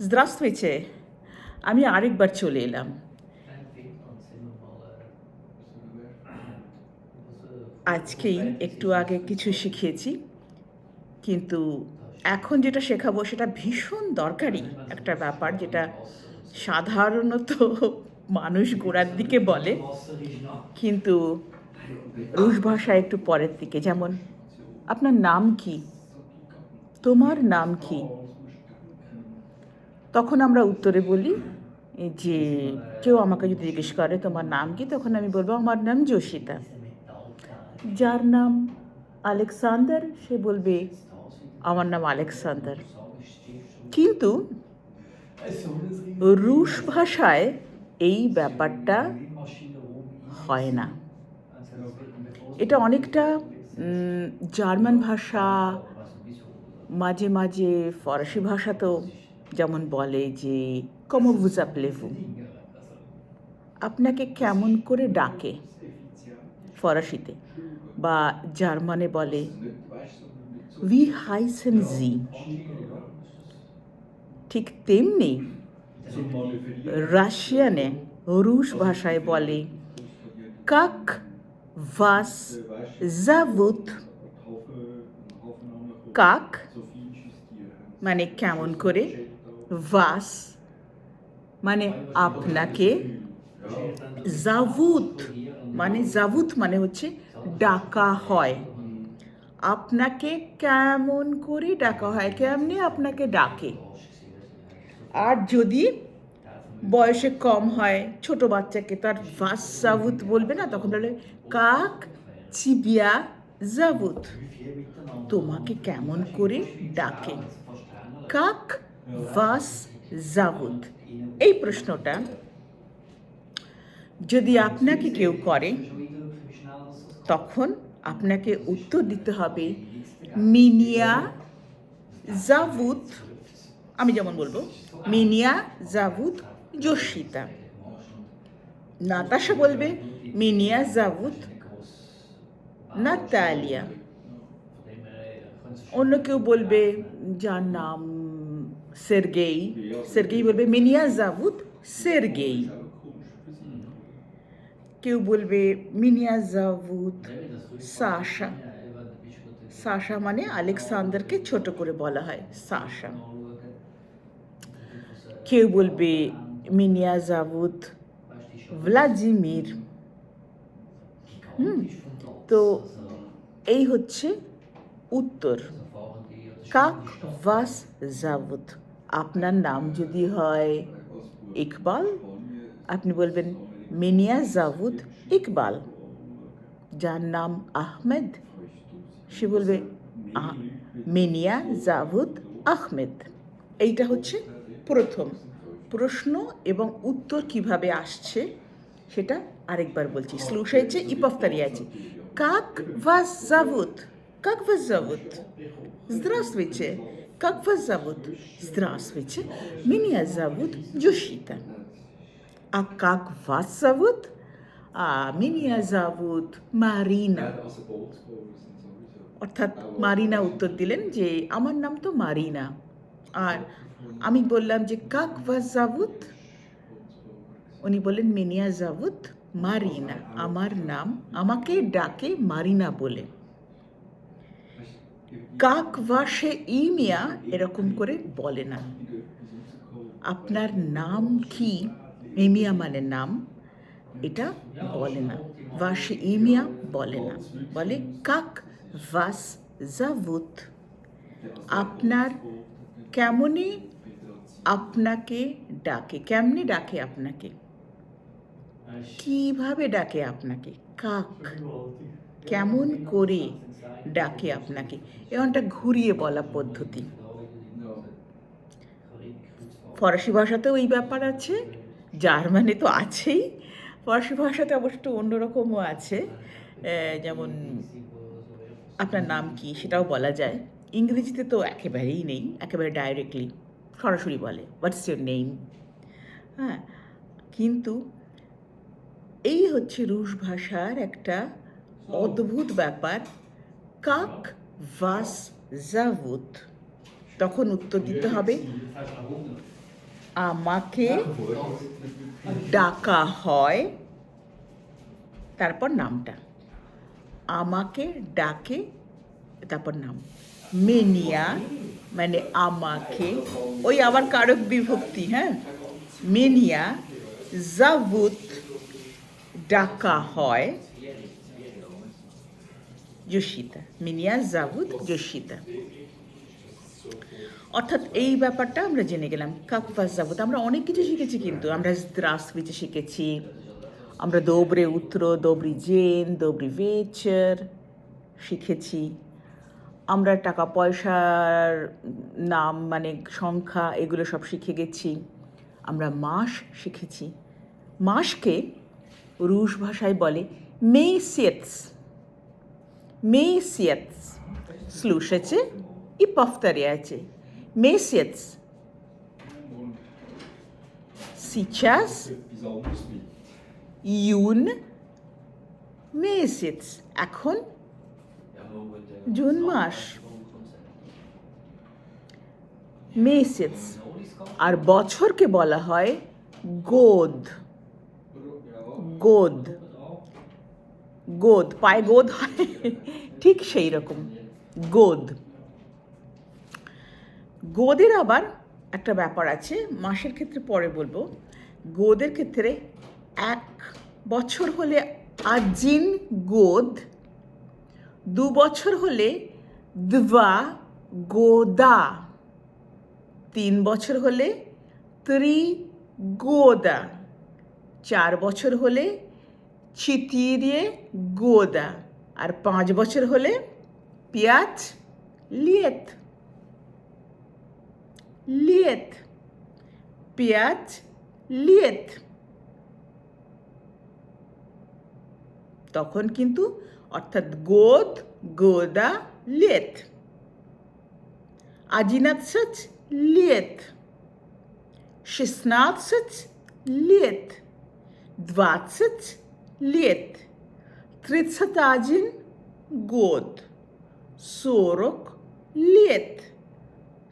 Здравствуйте. আমি আরেকবার চলে এলাম আজকেই একটু আগে কিছু শিখিয়েছি কিন্তু এখন যেটা শেখাবো সেটা ভীষণ দরকারি একটা ব্যাপার যেটা সাধারণত মানুষ গোড়ার দিকে বলে কিন্তু রুশ ভাষায় একটু পরের দিকে যেমন আপনার নাম কি তোমার নাম কি তখন আমরা উত্তরে বলি যে কেউ আমাকে যদি জিজ্ঞেস করে তোমার নাম কি, তখন আমি বলব আমার নাম যোশিতা যার নাম আলেকসান্দার, সে বলবে আমার নাম আলেকসান্দার। কিন্তু রুশ ভাষায় এই ব্যাপারটা হয় না। এটা অনেকটা জার্মান ভাষা, মাঝে মাঝে ফরাসি ভাষাতেও যেমন বলে যে কমভুজা প্লেভু আপনাকে কেমন করে ডাকে? ফরাসিতে। বা জার্মানে বলে, উই হাইসেন জি। ঠিক তেমনি রাশিয়ানে, রুশ ভাষায় বলে, কাক ভাস জাভুত। কাক মানে কেমন করে? ভাস মানে আপনাকে জাভুত মানে জাভুত মানে হচ্ছে ডাকা হয়। আপনাকে কেমন করে ডাকা হয়, কেমনি আপনাকে ডাকে? আর যদি বয়সে কম হয়, ছোট বাচ্চাকে তার ভাস জাভুত বলবে না, তখন বলে কাক চিবিয়া জাভুত তোমাকে কেমন করে ডাকে? কাক ভাস জাভুত এই প্রশ্নটা যদি আপনাকে কেউ করে, তখন আপনাকে উত্তর দিতে হবে, মিনিয়া জাভুত আমি যেমন বলব, মিনিয়া জাভুত যোশিতা নাতাশা বলবে, মিনিয়া জাভুত নাতালিয়া। অন্য কেউ বলবে, যার নাম সের্গেই সের্গেই বলবে মিনিয়া জাভুত সের্গেই কেউ বলবে মিনিয়া জাভুত সাশা সাশা মানে আলেকসান্দারকে ছোট করে বলা হয় সাশা কেউ বলবে মিনিয়া জাভুত ভ্লাদিমির হুম তো এই হচ্ছে উত্তর। কাক ভাস জাভুত। আপনার নাম যদি হয় ইকবাল আপনি বলবেন মিনিয়া জাভুদ ইকবাল যার নাম আহমেদ সে বলবে আহ- মিনিয়া জাভুদ আহমেদ এইটা হচ্ছে প্রথম প্রশ্ন এবং উত্তর কিভাবে আসছে সেটা আরেকবার বলছি স্লুশাইছে ইপফতারিয়াছে কাক вас зовут? Как вас зовут? Здравствуйте. Как вас зовут? Здравствуйте. Меня зовут Джушита. А как вас зовут? А меня зовут Марина. অর্থাৎ মারিনা উত্তর দিলেন যে আমার নাম তো মারিনা আর আমি বললাম যে কাক ওয়াজ জাভুত উনি বললেন মিনিয়া জাভুত মারিনা আমার নাম আমাকে ডাকে মারিনা বলে কাক ওয়াশে ইমিয়া এরকম করে বলে না। আপনার নাম কি? ইমিয়া মানে নাম। এটা বলে না। ওয়াশে ইমিয়া বলে না। বলে কাক ভাস জাভুত আপনার কেমনই আপনাকে ডাকে, কেমনে ডাকে আপনাকে? কীভাবে ডাকে আপনাকে? কাক। কেমন করে ডাকে আপনাকে? এমনটা ঘুরিয়ে বলা পদ্ধতি। ফরাসি ভাষাতেও এই ব্যাপার আছে, জার্মানে তো আছেই। ফরাসি ভাষাতে অবশ্য অন্যরকমও আছে। যেমন আপনার নাম কি সেটাও বলা যায়। ইংরেজিতে তো একেবারেই নেই, একেবারে ডাইরেক্টলি সরাসরি বলে হোয়াটস ইউর নেম হ্যাঁ কিন্তু এই হচ্ছে রুশ ভাষার একটা অদ্ভুত ব্যাপার। কাক ভাস জাভুত তখন উত্তর দিতে হবে, আমাকে ডাকা হয়। তারপর নামটা। আমাকে ডাকে, তারপর নাম। মেনিয়া মানে আমাকে। ওই আবার কারক বিভক্তি হ্যাঁ? মেনিয়া জাভুত ডাকা হয়। যোশিতা মিনিয়া জাভুত যোশিতা অর্থাৎ এই ব্যাপারটা আমরা জেনে গেলাম। কাকফাস জাভুত আমরা অনেক কিছু শিখেছি কিন্তু। আমরা দ্রাসভিচে শিখেছি। আমরা দোবরে উত্তর দোবরি জেন দোবরি ভেচার শিখেছি। আমরা টাকা পয়সার নাম মানে সংখ্যা, এগুলো সব শিখে গেছি। আমরা মাস শিখেছি। মাসকে রুশ ভাষায় বলে মেসিয়েটস Месяц. Слушайте и повторяйте. Месяц. Сейчас июн месяц. এখন জুন মাস মেসেজ আর বছরকে বলা হয় গোদ গোদ গোদ, পায়ে গোদ হয়, ঠিক সেই রকম, গোদ। গোদের আবার একটা ব্যাপার আছে, মাসের ক্ষেত্রে পরে বলব, গোদের ক্ষেত্রে এক বছর হলে আজিন গোদ, দু বছর হলে dva গোদা, তিন বছর হলে ত্রি গোদা চার বছর হলে চিতিয়ে গোদা আর পাঁচ বছর হলে পেঁয়াজ লিয়েত লিয়েত পেঁয়াজ লিয়েত তখন কিন্তু অর্থাৎ গোদ গোদা লিয়েত আজিনাৎসচ লিয়েত шестнадцать лет, двадцать лет, тридцать один год, сорок лет,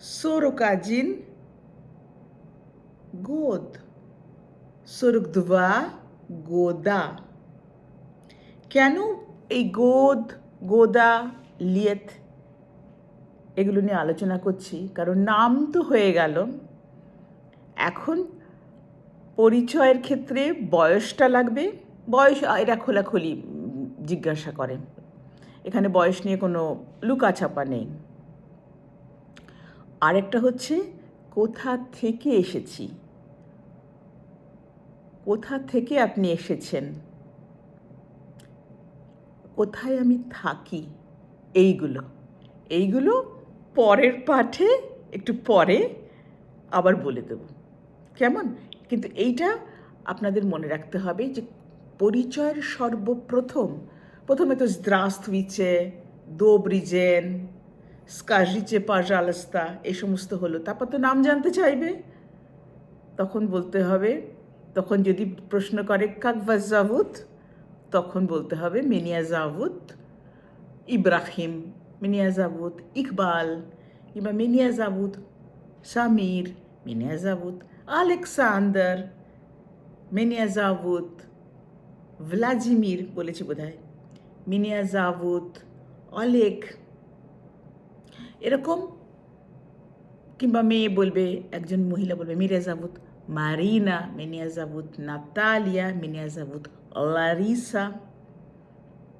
сорок один год, сорок два года. কেন এই গোদ গোদা লিয়েত এগুলো নিয়ে আলোচনা করছি কারণ নাম তো হয়ে গেল এখন পরিচয়ের ক্ষেত্রে বয়সটা লাগবে বয়স এরা খোলাখুলি জিজ্ঞাসা করে। এখানে বয়স নিয়ে কোনো লুকাছাপা নেই। আরেকটা হচ্ছে, কোথা থেকে এসেছি? কোথা থেকে আপনি এসেছেন? কোথায় আমি থাকি? এইগুলো। এইগুলো পরের পাঠে, একটু পরে আবার বলে দেব। কেমন? কিন্তু এইটা আপনাদের মনে রাখতে হবে যে পরিচয়ের সর্বপ্রথম, প্রথমে তো দ্রাস্তবিচে দোব্রিজেন স্কাজিচে পাজালস্তা এই সমস্ত হলো। তারপর তো নাম জানতে চাইবে। তখন বলতে হবে, তখন যদি প্রশ্ন করে কাকবাজ তখন বলতে হবে মিনিয়া জাভুত ইব্রাহিম মিনিয়া জাভুত ইকবাল, কিংবা মিনিয়া জাভুত সামির, মিনিয়া জাভুত আলেকসান্দার, মিনিয়া জাভুত ভ্লাদিমির বলেছি বোধ হয় মিনিয়া জাভুত অলেক, এরকম কিংবা মেয়ে বলবে, একজন মহিলা বলবে, মিরিয়া জাভুত মারিনা, মিনিয়া জাভুত নাতালিয়া, মিনিয়া জাভুত লারিসা,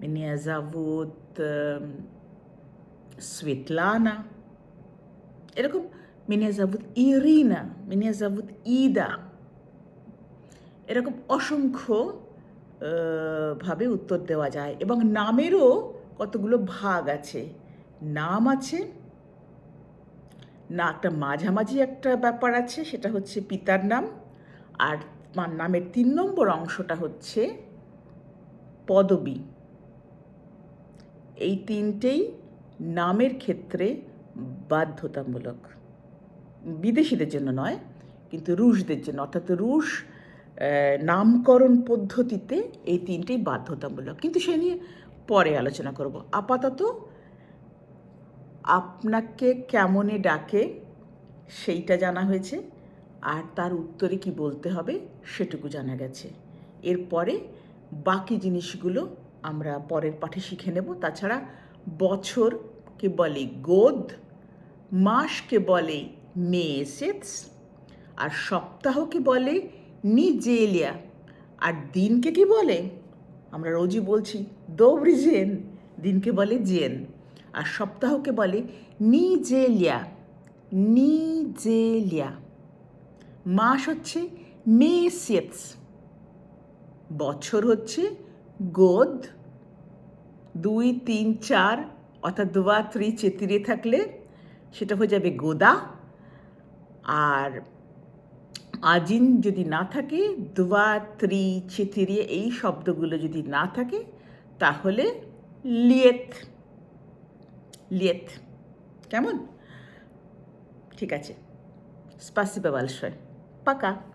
মিনিয়া জাভুত স্বেতলানা এরকম মিনিয়া জাভুত ইরিনা, মিনিয়া জাভুত ইদা, এরকম অসংখ্য ভাবে উত্তর দেওয়া যায়। এবং নামেরও কতগুলো ভাগ আছে। নাম আছে, না, একটা মাঝামাঝি একটা ব্যাপার আছে, সেটা হচ্ছে পিতার নাম। আর নামের তিন নম্বর অংশটা হচ্ছে পদবী। এই তিনটেই নামের ক্ষেত্রে বাধ্যতামূলক। বিদেশিদের জন্য নয়, কিন্তু রুশদের জন্য। অর্থাৎ রুশ নামকরণ পদ্ধতিতে এই তিনটেই বাধ্যতামূলক। কিন্তু সে নিয়ে পরে আলোচনা করব। আপাতত আপনাকে কেমনে ডাকে সেইটা জানা হয়েছে, আর তার উত্তরে কি বলতে হবে সেটুকু জানা গেছে। এরপরে বাকি জিনিসগুলো আমরা পরের পাঠে শিখে নেব। তাছাড়া বছরকে বলে গোদ, মাসকে বলে মেসেটস আর সপ্তাহকে বলে নিজেলিয়া আর দিনকে কি বলে? আমরা রোজই বলছি দৌড়িজেন দিনকে বলে জেন। আর সপ্তাহকে বলে নিজেলিয়া। নিজেলিয়া। মাস হচ্ছে মেসেটস বছর হচ্ছে গোদ। দুই, তিন, চার, অর্থাৎ দুয়া, ত্রি, চেতিরে থাকলে সেটা হয়ে যাবে গোদা। আর আজিন যদি না থাকে দুয়া ত্রি ছিতিরি এই শব্দগুলো যদি না থাকে, তাহলে লিয়েত লিয়েত কেমন? ঠিক আছে। স্পাসিবা বালশয়। পাকা।